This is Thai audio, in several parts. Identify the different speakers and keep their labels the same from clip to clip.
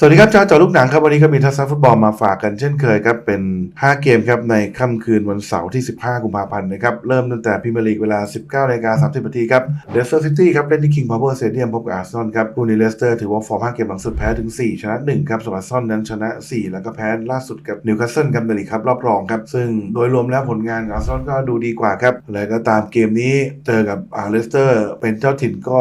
Speaker 1: สวัสดีครับจ้าจอลูกหนังครับ วันนี้ก็มีทัศนฟุตบอลมาฝากกันเช่นเคยครับ เป็น 5 เกมครับ ในค่ำคืนวันเสาร์ที่ 15 กุมภาพันธ์นะครับ เริ่มตั้งแต่พรีเมียร์ลีกเวลา 19นาฬิกา30นาทีครับเลสเตอร์ซิตี้ครับเล่นที่คิงพาวเวอร์สเตเดียมพบกับอาร์เซนอลครับคู่นี้เลสเตอร์ถือว่าฟอร์ม 5 เกมหลังสุดแพ้ถึง 4 ชนะ 1 ครับส่วนอาร์ซอลนั้นชนะ 4 แล้วก็แพ้ล่าสุดกับนิวคาสเซิลครับในลีครับรอบรองครับซึ่งโดยรวมแล้วผลงานองอาร์เซนอลก็ดูดีกว่าครับแล้วก็ตามเกมนี้เจอกับอาร์เลสเตอร์เป็นเจ้าถิ่นก็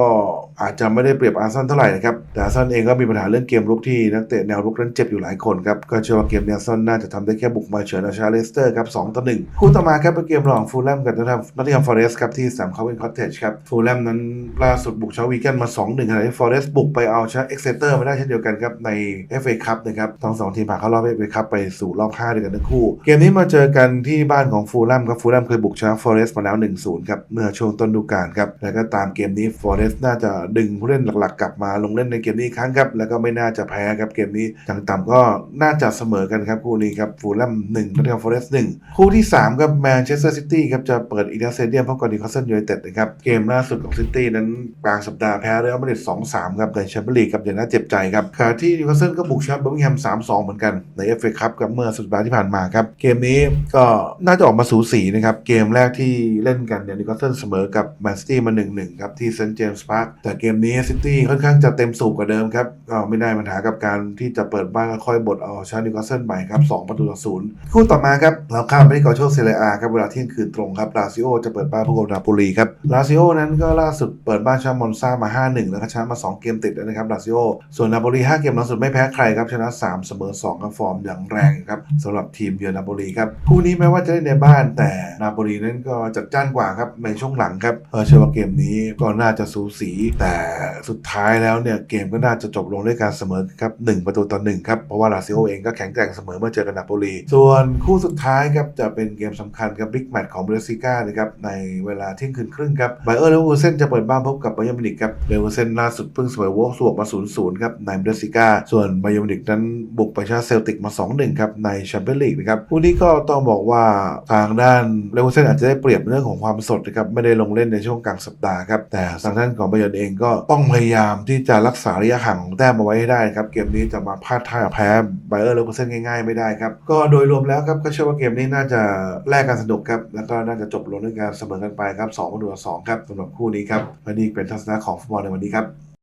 Speaker 1: อาจจะไม่ได้เปรียบอาร์ซนอลเท่าไหร่นะครับแต่อาร์ซนอลเองก็มีปัญหาเรื่องเกมรุกที่นักเตะแนวรุกนั้นเจ็บอยู่หลายคนครับก็เชื่อว่าเกมนี้อาร์ซนอลน่าจะทำได้แค่บุกมาเฉือนเอาชนะเลสเตอร์ครับ2ต่อ1คู่ต่อมาครับเป็นเกมระหว่างฟูลแลมกับนอตติงแฮมฟอเรสต์ครับที่สามคาเวนคอตเทจครับฟูลแลมนั้นล่าสุดบุกเช้าวีแกนมา2-1ขณะที่ฟอเรสต์บุกไปเอาชนะเอ็กเซเตอร์มาได้เช่นเดียวกันครับใน FA คัพนะครับทั้งสองทีมผ่านเข้ารอบ FA คัพไปสู่รอบ5ด้วยกันทั้งคู่ เกมนี้มาเจอกันที่บ้านของฟูลแลมครับฟูลแลมเคยบุกชนะฟอเรสต์มาแล้ว1-0ครับเมื่อช่วงต้นฤดูกาลครับแล้วก็ตามเกมนี้ฟอเรสต์น่าจะดึงผู้เล่นหลักๆ กลับมาลงเล่นในเกมนี้ครั้งครับ แล้วก็ไม่น่าจะแพ้ครับเกมนี้อย่างต่ำก็น่าจะเสมอกันครับคู่นี้ครับฟูลแลม1นอตติงแฮมฟอเรสต์1คู่ที่3ครับแมนเชสเตอร์ซิตี้ครับจะเปิดอีดัสเซเดียมพบกับนิวคาสเซิลยูไนเต็ดนะครับเกมล่าสุดของซิตี้นั้นกลางสัปดาห์แพ้เรอัลมาดริด2-3ครับในแชมเปี้ยนลีกครับอย่างน่าเจ็บใจครับขณะที่นิวคาสเซิลก็บุกชนะเบอร์มิงแฮม3-2เหมือนกันใน FA คัพกับเมื่อสุดสัปดาห์ที่ผ่านมาครับเกมนี้ก็น่าจะออกมาสูสีนะครับเกมแรกที่เล่นกันเนี่ยนิวคาสเซิลเสมอกับแมนซิตี้มา1-1ครับที่เซนต์เจมส์พาร์คแต่เกมนี้ซิตี้ค่อนข้างจะเต็มสูบกว่าเดิมครับก็ไม่ได้ปัญหากับการที่จะเปิดบ้านค่อยบดเอาชนะนิวคาสเซิลไปครับ2ประตูต่อศูนย์คู่ต่อมาครับเราข้ามไปที่กอโชเซเรียอาครับเวลาเที่ยงคืนตรงครับลาซิโอจะเปิดบ้านพบกับนาโปลีครับลาซิโอนั้นก็ล่าสุดเปิดบ้านชนะมอนซามา 5-1 แล้วก็ชนะมา 2 เกมติดแล้วนะครับลาซิโอส่วนนาโปลี5เกมล่าสุดไม่แพ้ใครครับชนะ 3 เสมอ2กับฟอร์มอย่างแรงครับสำหรับทีมเยือนนาโปลีครับคู่นี้แม้ว่าจะเล่นในบ้านแต่นาโปลีนั้นก็จัดจ้านกว่าครับในช่วงหลังครับเออเชื่อว่าเกมนี้ก็น่าจะสูสีแต่สุดท้ายแล้วเนี่ยเกมก็น่าจะจบลงด้วยการเสมอครับ1ประตูต่อ1ครับ เพราะว่าลาซิโอเองก็แข็งแกร่งเสมอเมื่อเจอกับนาโปลี ส่วนคู่สุดท้ายครับจะเป็นเกมสำคัญครับบิ๊กแมตช์ของเบรซิก้านะครับในเวลาเที่ยงคืนครึ่งครับไบเออร์เลเวอร์เซนจะเปิดบ้านพบกับไบเออร์มิวนิกครับเลเวอร์เซนล่าสุดเพิ่งเสมอวอลสวกมา0-0ครับในเบรซิก้าส่วนไบเออร์มิวนิกนั้นบุกไปชนะเซลติกมา2-1ครับในแชมเปี้ยนลีกนะครับคู่นี้ก็ต้องบอกว่าทางด้านเลเวอร์เซนอาจจะได้เปรียบเรื่องของความสดนะครับไม่ได้ลงเล่นในช่วงกลางสัปดาห์ครับแต่ทางด้านของไบเออร์เองก็ต้องพยายามที่จะรักษาระยะห่างของแต้มเอาไว้ให้ได้ครับเกมนี้จะมาพลาดท่าแพ้ไบเออร์เลเวอร์เซนง่ายๆไม่ได้ครับก็โดยรวมแล้วครับก็เชื่อว่าเกมนี้น่าจะแลกกันสนุกครับแล้วก็น่าจะจบลงด้วยการเสมอกันไปครับ2ประตูต่อ2ครับสำหรับคู่นี้ครับและนี่เป็นทัศนะของฟุตบอลในวันนี้ครับ